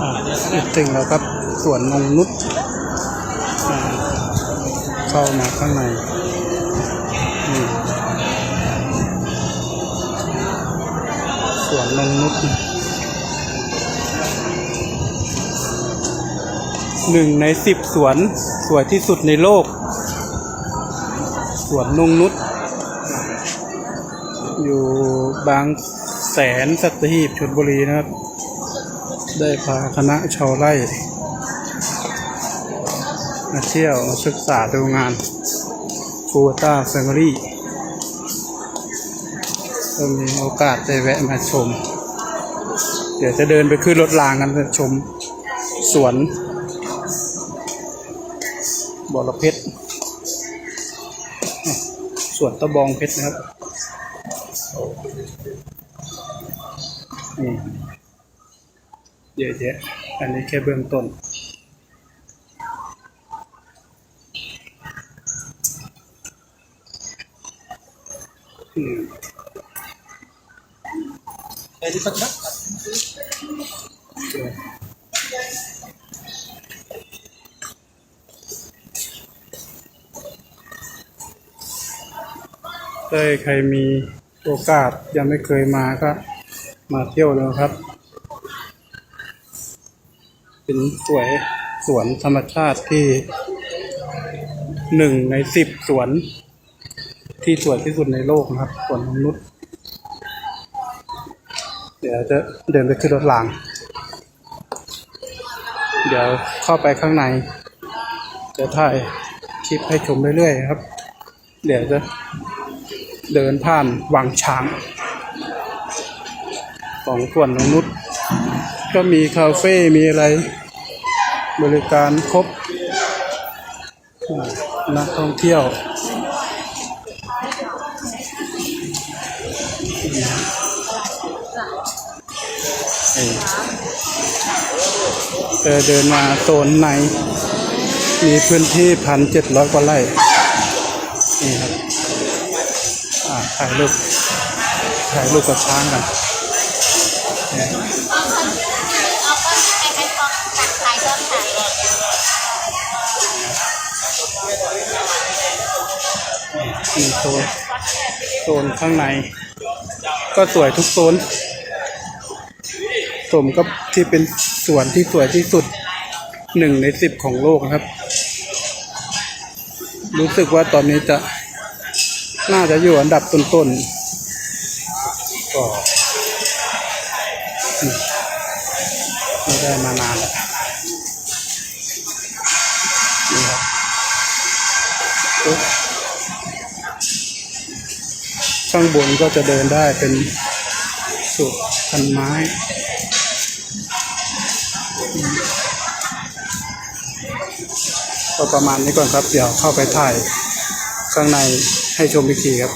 อ่าถึงแล้วครับสวนนงนุษอ่าเข้ามาข้างในนี่สวนนงนุษหนึ่งในสิบสวนสวยที่สุดในโลก สวนนงนุษอยู่บางแสนสัตหีบชลบุรีนะครับ ได้พาคณะชาวไร่ มาเที่ยวมาศึกษาดูงานฟูต้าแฟมิลี่ก็มีโอกาสได้แวะมาชม เดี๋ยวจะเดินไปขึ้นรถรางกันชมสวนบอระเพ็ดสวนตะบองเพชรนะครับนี่ เยอะแยะ อันนี้แค่เบื้องต้น อืม Pwede pa ba? ถ้าใครมีโอกาสยังไม่เคยมาก็มาเที่ยวแล้วครับ เป็นสวยสวนธรรมชาติที่หนึ่งในสิบสวนที่สวยที่สุดในโลกนะครับสวนนงนุษย์ เดี๋ยวจะเดินไปขึ้นรถราง เดี๋ยวเข้าไปข้างใน จะถ่ายคลิปให้ชมเรื่อยๆครับ เดี๋ยวจะเดินผ่านวังช้าง ของสวนนงนุษย์ ก็มีคาเฟ่มีอะไร บริการครบนักท่องเที่ยวเดินมาโซนใน มีพื้นที่พันเจ็ดร้อยกว่าไร่ นี่ครับถ่ายรูปถ่ายรูปกับช้างกัน มีโซนโซนข้างใน ก็สวยทุกโซน สมกับที่เป็นสวนที่สวยที่สุดหนึ่งในสิบของโลกครับ รู้สึกว่าตอนนี้จะน่าจะอยู่อันดับต้นๆก็ไม่ได้มานานแล้วนี่ครับ ข้างบนก็จะเดินได้เป็นสุดพันไม้ก็ประมาณนี้ก่อนครับ เดี๋ยวเข้าไปถ่ายข้างในให้ชมอีกทีครับ